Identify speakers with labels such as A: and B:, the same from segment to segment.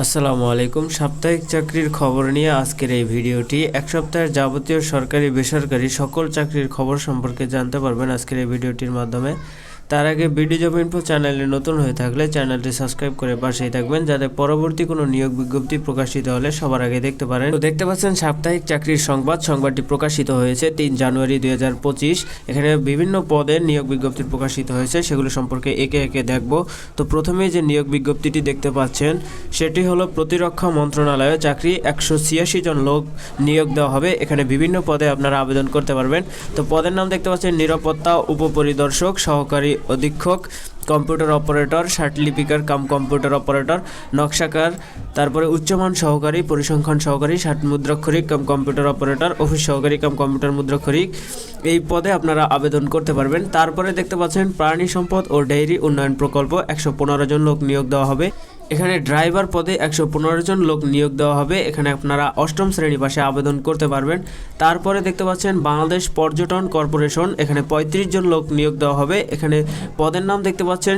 A: আসসালামু আলাইকুম। সাপ্তাহিক চাকরির খবর নিয়ে আজকের এই ভিডিওটি। এক সপ্তাহের যাবতীয় সরকারি বেসরকারি সকল চাকরির খবর সম্পর্কে জানতে পারবেন আজকের এই ভিডিওটির মাধ্যমে। তার আগে বিডি জব ইনফো চ্যানেলে নতুন হয়ে থাকলে চ্যানেলটি সাবস্ক্রাইব করে পাশেই থাকবেন, যাতে পরবর্তী কোনো নিয়োগ বিজ্ঞপ্তি প্রকাশিত হলে সবার আগে দেখতে পারেন। তো দেখতে পাচ্ছেন, সাপ্তাহিক চাকরির সংবাদ। সংবাদটি প্রকাশিত হয়েছে তিন জানুয়ারি দু হাজার পঁচিশ। এখানে বিভিন্ন পদে নিয়োগ বিজ্ঞপ্তি প্রকাশিত হয়েছে, সেগুলো সম্পর্কে একে একে দেখব। তো প্রথমে যে নিয়োগ বিজ্ঞপ্তিটি দেখতে পাচ্ছেন, সেটি হলো প্রতিরক্ষা মন্ত্রণালয়ে চাকরি একশো ছিয়াশি জন লোক নিয়োগ দেওয়া হবে। এখানে বিভিন্ন পদে আপনারা আবেদন করতে পারবেন। তো পদের নাম দেখতে পাচ্ছেন, নিরাপত্তা উপপরিদর্শক, সহকারী অধীক্ষক, কম্পিউটার অপারেটর লিপিকার কাম কম্পিউটার অপারেটর, নকশাকার, তারপরে উচ্চমান সহকারী, পরিসংখ্যান সহকারী ষাট মুদ্রাক্ষরিক কাম কম্পিউটার অপারেটর, অফিস সহকারী, কাম কম্পিউটার মুদ্রাক্ষরিক। এই পদে আপনারা আবেদন করতে পারবেন। তারপরে দেখতে পাচ্ছেন প্রাণী সম্পদ ও ডেইরি উন্নয়ন প্রকল্প। একশো পনেরো জন লোক নিয়োগ দেওয়া হবে। এখানে ড্রাইভার পদে একশো পনেরো জন লোক নিয়োগ দেওয়া হবে। এখানে আপনারা অষ্টম শ্রেণি পাশে আবেদন করতে পারবেন। তারপরে দেখতে পাচ্ছেন বাংলাদেশ পর্যটন কর্পোরেশন। এখানে পঁয়ত্রিশ জন লোক নিয়োগ দেওয়া হবে। এখানে পদের নাম দেখতে পাচ্ছেন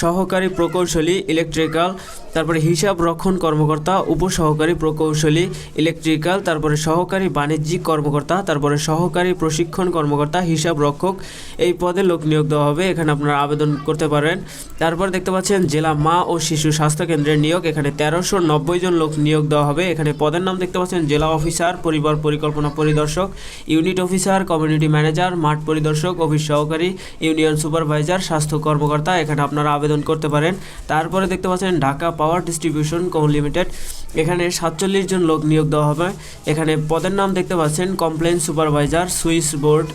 A: সহকারী প্রকৌশলী ইলেকট্রিক্যাল তারপরে হিসাব রক্ষণ কর্মকর্তা, উপসহকারী প্রকৌশলী ইলেকট্রিক্যাল তারপরে সহকারী বাণিজ্যিক কর্মকর্তা, তারপরে সহকারী প্রশিক্ষণ কর্মকর্তা, হিসাব রক্ষক, এই পদে লোক নিয়োগ দেওয়া হবে। এখানে আপনারা আবেদন করতে পারেন। তারপর দেখতে পাচ্ছেন, জেলা মা ও শিশু স্বাস্থ্য কেন্দ্রের নিয়োগ। এখানে তেরোশো নব্বই জন লোক নিয়োগ দেওয়া হবে। এখানে পদের নাম দেখতে পাচ্ছেন, জেলা অফিসার, পরিবার পরিকল্পনা পরিদর্শক, ইউনিট অফিসার, কমিউনিটি ম্যানেজার, মাঠ পরিদর্শক, অফিস সহকারী, ইউনিয়ন সুপারভাইজার, স্বাস্থ্য কর্মকর্তা। এখানে আপনারা আবেদন করতে পারেন। তারপরে দেখতে পাচ্ছেন, Dhaka power distribution company limited. এখানে সাতচল্লিশ জন লোক নিয়োগ দেওয়া হবে। এখানে পদের নাম দেখতে পাচ্ছেন, complain supervisor switch board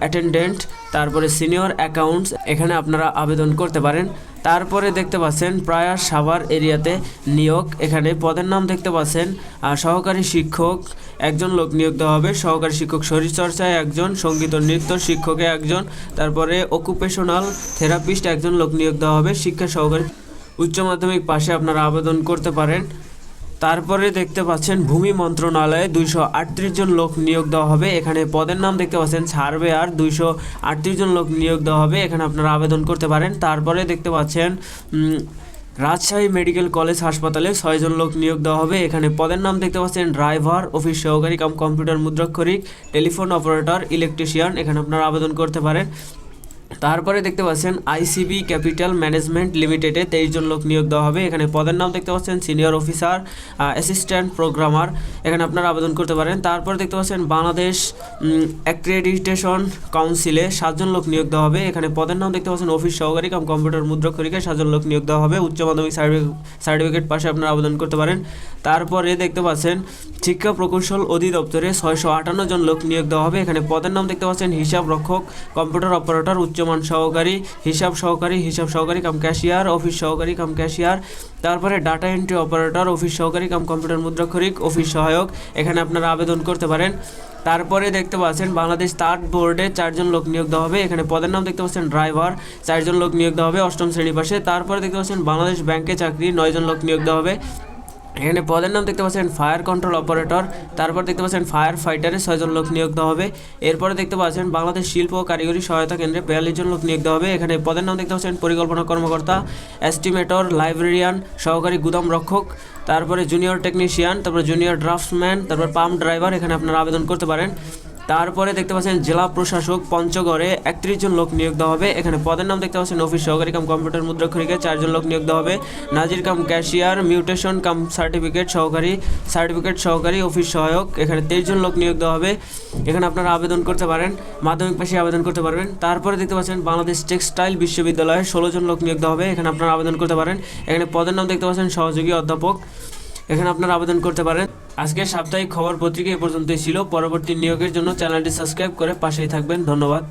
A: attendant, তারপরে সিনিয়র অ্যাকাউন্টস, এখানে আপনারা আবেদন করতে পারেন। তারপরে দেখতে পাচ্ছেন, প্রায়ার সাভার এরিয়াতে নিয়োগ। এখানে পদের নাম দেখতে পাচ্ছেন সহকারী শিক্ষক, একজন লোক নিয়োগ দেওয়া হবে। সহকারী শিক্ষক শরীরচর্চায় একজন, সংগীত ও নৃত্য শিক্ষকে একজন, তারপরে অকুপেশনাল থেরাপিস্ট একজন লোক নিয়োগ দেওয়া হবে। শিক্ষা সহকারী উচ্চ মাধ্যমিক পাশে আপনারা আবেদন করতে পারেন। তারপরে দেখতে পাচ্ছেন, ভূমি মন্ত্রণালয়ে দুইশো আটত্রিশ জন লোক নিয়োগ দেওয়া হবে। এখানে পদের নাম দেখতে পাচ্ছেন, সার্ভেয়ার, দুইশো আটত্রিশ জন লোক নিয়োগ দেওয়া হবে। এখানে আপনারা আবেদন করতে পারেন। তারপরে দেখতে পাচ্ছেন রাজশাহী মেডিকেল কলেজ হাসপাতালে ছয়জন লোক নিয়োগ দেওয়া হবে। এখানে পদের নাম দেখতে পাচ্ছেন, ড্রাইভার, অফিস সহকারী, কাম কম্পিউটার মুদ্রাক্ষরিক টেলিফোন অপারেটর, ইলেকট্রিশিয়ান। এখানে আপনারা আবেদন করতে পারেন। তারপরে দেখতে পাচ্ছেন আইসিবি ক্যাপিটাল ম্যানেজমেন্ট লিমিটেডে তেইশ জন লোক নিয়োগ দেওয়া হবে। এখানে পদের নাম দেখতে পাচ্ছেন সিনিয়র অফিসার অ্যাসিস্ট্যান্ট প্রোগ্রামার এখানে আপনারা আবেদন করতে পারেন। তারপরে দেখতে পাচ্ছেন বাংলাদেশ অ্যাক্রেডিটেশন কাউন্সিলে সাতজন লোক নিয়োগ দেওয়া হবে। এখানে পদের নাম দেখতে পাচ্ছেন অফিস সহকারী কাম কম্পিউটার মুদ্রাক্ষরিকে সাতজন লোক নিয়োগ দেওয়া হবে। উচ্চ মাধ্যমিক সার্টিফিকেট পাশে আপনারা আবেদন করতে পারেন। তারপরে দেখতে পাচ্ছেন শিক্ষা প্রকৌশল অধিদপ্তরে ছয়শো আটান্ন জন লোক নিয়োগ দেওয়া হবে। এখানে পদের নাম দেখতে পাচ্ছেন হিসাব রক্ষক কম্পিউটার অপারেটর উচ্চমান সহকারী, হিসাব সহকারী হিসাব সহকারী কাম ক্যাশিয়ার অফিস সহকারী কাম ক্যাশিয়ার তারপরে ডাটা এন্ট্রি অপারেটর অফিস সহকারী কাম কম্পিউটার মুদ্রাক্ষরিক অফিস সহায়ক। এখানে আপনারা আবেদন করতে পারেন। তারপরে দেখতে পাচ্ছেন, বাংলাদেশ তাঁত বোর্ডে চারজন লোক নিয়োগ দেওয়া হবে। এখানে পদের নাম দেখতে পাচ্ছেন ড্রাইভার চারজন লোক নিয়োগ দেওয়া হবে, অষ্টম শ্রেণি পাশে। তারপরে দেখতে পাচ্ছেন, বাংলাদেশ ব্যাংকে চাকরি, নয়জন লোক নিয়োগ দেওয়া হবে। এখানে পদের নাম দেখতে পাচ্ছেন ফায়ার কন্ট্রোল অপারেটর তারপর দেখতে পাচ্ছেন ফায়ার ফাইটারে ছয়জন লোক নিয়োগ দেওয়া হবে। এরপরে দেখতে পাচ্ছেন বাংলাদেশ শিল্প ও কারিগরি সহায়তা কেন্দ্রে বিয়াল্লিশ জন লোক নিয়োগ দেওয়া হবে। এখানে পদের নাম দেখতে পাচ্ছেন পরিকল্পনা কর্মকর্তা এস্টিমেটর লাইব্রেরিয়ান সহকারী গুদাম রক্ষক, তারপরে জুনিয়র টেকনিশিয়ান তারপর জুনিয়র ড্রাফটসম্যান তারপর পাম্প ড্রাইভার এখানে আপনারা আবেদন করতে পারেন। তারপরে দেখতে পাচ্ছেন জেলা প্রশাসক পঞ্চগড়ে একত্রিশ জন লোক নিয়োগ দেওয়া হবে। এখানে পদের নাম দেখতে পাচ্ছেন অফিস সহকারী কাম কম্পিউটার মুদ্রাক্ষরিকে চারজন লোক নিয়োগ দেওয়া হবে। নাজির cum cashier, mutation cum certificate সহকারী সার্টিফিকেট সহকারী, অফিস সহায়ক, এখানে তেইশ জন লোক নিয়োগ দেওয়া হবে। এখানে আপনারা আবেদন করতে পারেন, মাধ্যমিক পাশে আবেদন করতে পারবেন। তারপরে দেখতে পাচ্ছেন বাংলাদেশ টেক্সটাইল বিশ্ববিদ্যালয়ে ষোলো জন লোক নিয়োগ দেওয়া হবে। এখানে আপনারা আবেদন করতে পারেন। এখানে পদের নাম দেখতে পাচ্ছেন সহযোগী অধ্যাপক। এখানে আপনারা আবেদন করতে পারেন। আজকের সাপ্তাহিক খবর পত্রিকা এ পর্যন্তই ছিল। পরবর্তী নিয়োগের জন্য চ্যানেলটি সাবস্ক্রাইব করে পাশেই থাকবেন। ধন্যবাদ।